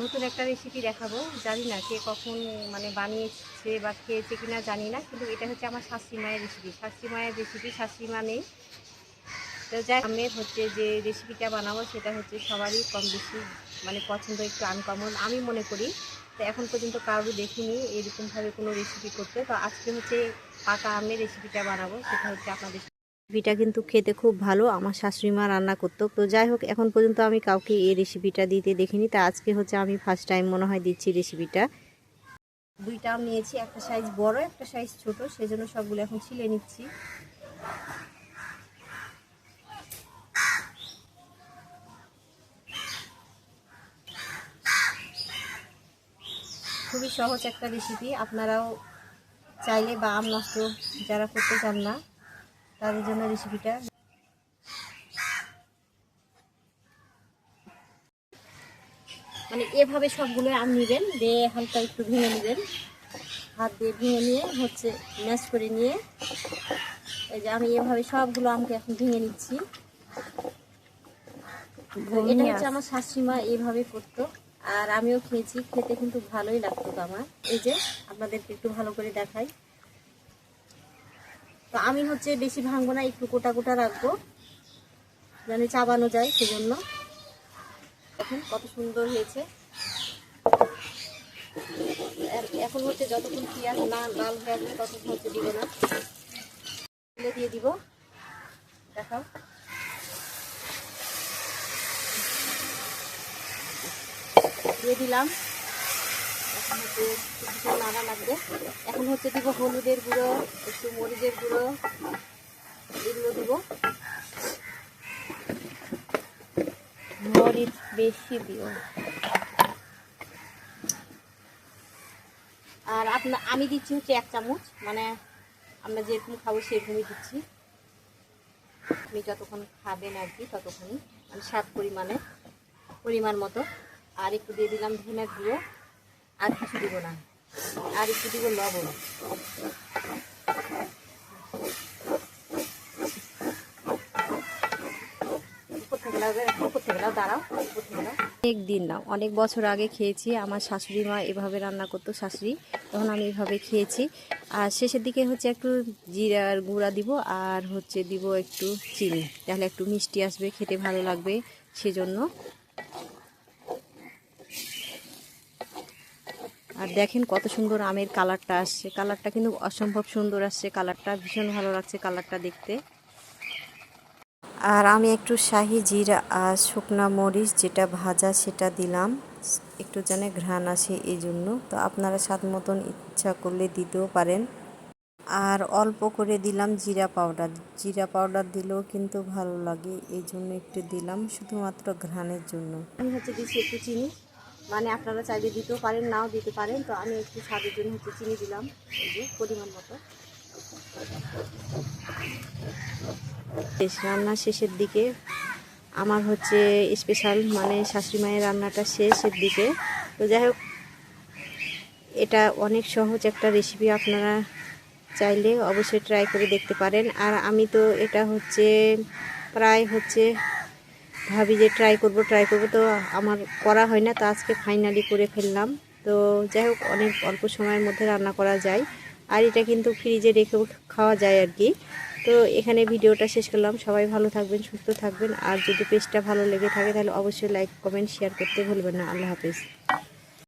নতুন একটা রেসিপি দেখাবো। জানি না কে কখন মানে বানিয়েছে বা খেয়েছে কিনা জানি না, কিন্তু এটা হচ্ছে আমার শাশুড়ি মায়ের রেসিপি শাশুড়ি মায়ের রেসিপি শাশুড়ি মা নেই। তো যাই আমের হচ্ছে যে রেসিপিটা বানাবো সেটা হচ্ছে সবারই কম বেশি মানে পছন্দ একটু আনকমন আমি মনে করি। তো এখন পর্যন্ত কারোর দেখিনি এরকমভাবে কোনো রেসিপি করতে। তো আজকে হচ্ছে পাকা আমের রেসিপিটা বানাবো, সেটা হচ্ছে আপনাদের রেসিপিটা কিন্তু খেতে খুব ভালো। আমার শাশুড়ি মা রান্না করতো। তো যাই হোক, এখন পর্যন্ত আমি কাউকে এই রেসিপিটা দিতে দেখিনি। তা আজকে হচ্ছে আমি ফার্স্ট টাইম মনে হয় দিচ্ছি রেসিপিটা দুইটা আম নিয়েছি, একটা সাইজ বড়, একটা সাইজ ছোট। সেজন্য সবগুলো এখন ছিলে নিচ্ছি। খুবই সহজ একটা রেসিপি আপনারাও চাইলে বা আম নষ্ট যারা করতে চান না তাদের জন্য রেসিপিটা মানে এভাবে সবগুলো আম নেবেন দিয়ে হালকা একটু ভেঙে নেবেন। হাত দিয়ে ভেঙে নিয়ে হচ্ছে ম্যাশ করে নিয়ে এই যে আমি এভাবে সবগুলো আমকে এখন ভেঙে নিচ্ছি। এটা হচ্ছে আমার শাশুড়ি মা এইভাবে করতো আর আমিও খেয়েছি খেতে কিন্তু ভালোই লাগতো আমার। এই যে আপনাদেরকে একটু ভালো করে দেখাই। তো আমি হচ্ছে বেশি ভাঙবো না, একটু কোটা কোটা রাখব। যেন চাবানো যায় সেজন্য। এখন কত সুন্দর হয়েছে। এখন হচ্ছে যতক্ষণ পেঁয়াজ না লাল হয়ে আসবে, ততক্ষণ হচ্ছে দিব না। তুলে দিয়ে দিব। দেখাও। দিয়ে দিলাম। হচ্ছে কিছু নাড়া লাগবে। এখন হচ্ছে দিব হলুদের গুঁড়ো একটু মরিচের গুঁড়ো এগুলো দিব। মরিচ বেশি দিও। আর আপনার আমি দিচ্ছি হচ্ছে এক চামচ মানে আমরা যেরকম খাব সেরকমই দিচ্ছি। আপনি যতক্ষণ খাবেন আর কি ততক্ষণই মানে স্বাদ পরিমাণে পরিমাণ মতো। আর একটু দিয়ে দিলাম ধনের গুঁড়ো। আর কিছু দিব না। আর একটু দিব লবণ। অনেক দিন না, অনেক বছর আগে খেয়েছি। আমার শাশুড়ি মা এভাবে রান্না করতো, শাশুড়ি, তখন আমি এভাবে খেয়েছি। আর শেষের দিকে হচ্ছে একটু জিরার গুঁড়া দিব, আর হচ্ছে দিব একটু চিনি। তাহলে একটু মিষ্টি আসবে, খেতে ভালো লাগবে সেজন্য। আর দেখেন কত সুন্দর আমের কালারটা আসছে। কালারটা কিন্তু অসম্ভব সুন্দর আসছে। কালারটা ভীষণ ভালো লাগছে কালারটা দেখতে। আর আমি একটু শাহি জিরা আর শুকনা মরিচ যেটা ভাজা সেটা দিলাম। একটু যেন ঘ্রাণ আসে এই জন্য তো আপনারা স্বাদ মতন ইচ্ছা করলে দিতেও পারেন। আর অল্প করে দিলাম জিরা পাউডার। জিরা পাউডার দিলেও কিন্তু ভালো লাগে। এই জন্য একটু দিলাম শুধুমাত্র ঘ্রাণের জন্য। আমি হচ্ছে দিচ্ছি একটু চিনি। মানে আপনারা চাইলে দিতেও পারেন, নাও দিতে পারেন। তো আমি একটু স্বাদের জন্য হচ্ছে চিনি দিলাম, এই যে পরিমাণ মতো। রান্না শেষের দিকে, আমার হচ্ছে স্পেশাল মানে শাশুড়ি মায়ের রান্নাটা শেষের দিকে। তো যাই হোক, এটা অনেক সহজ একটা রেসিপি আপনারা চাইলে অবশ্যই ট্রাই করে দেখতে পারেন। আর আমি তো এটা হচ্ছে প্রায় হচ্ছে ভাবি যে ট্রাই করব ট্রাই করব। তো আমার করা হয় না, তো আজকে ফাইনালি করে ফেললাম। তো যাই হোক, অনেক অল্প সময়ের মধ্যে রান্না করা যায়। আর এটা কিন্তু ফ্রিজে রেখেও খাওয়া যায় আর কি। তো এখানে ভিডিওটা শেষ করলাম। সবাই ভালো থাকবেন, সুস্থ থাকবেন। আর যদি পেজটা ভালো লেগে থাকে, তাহলে অবশ্যই লাইক কমেন্ট শেয়ার করতে ভুলবেন না। আল্লাহ হাফিজ।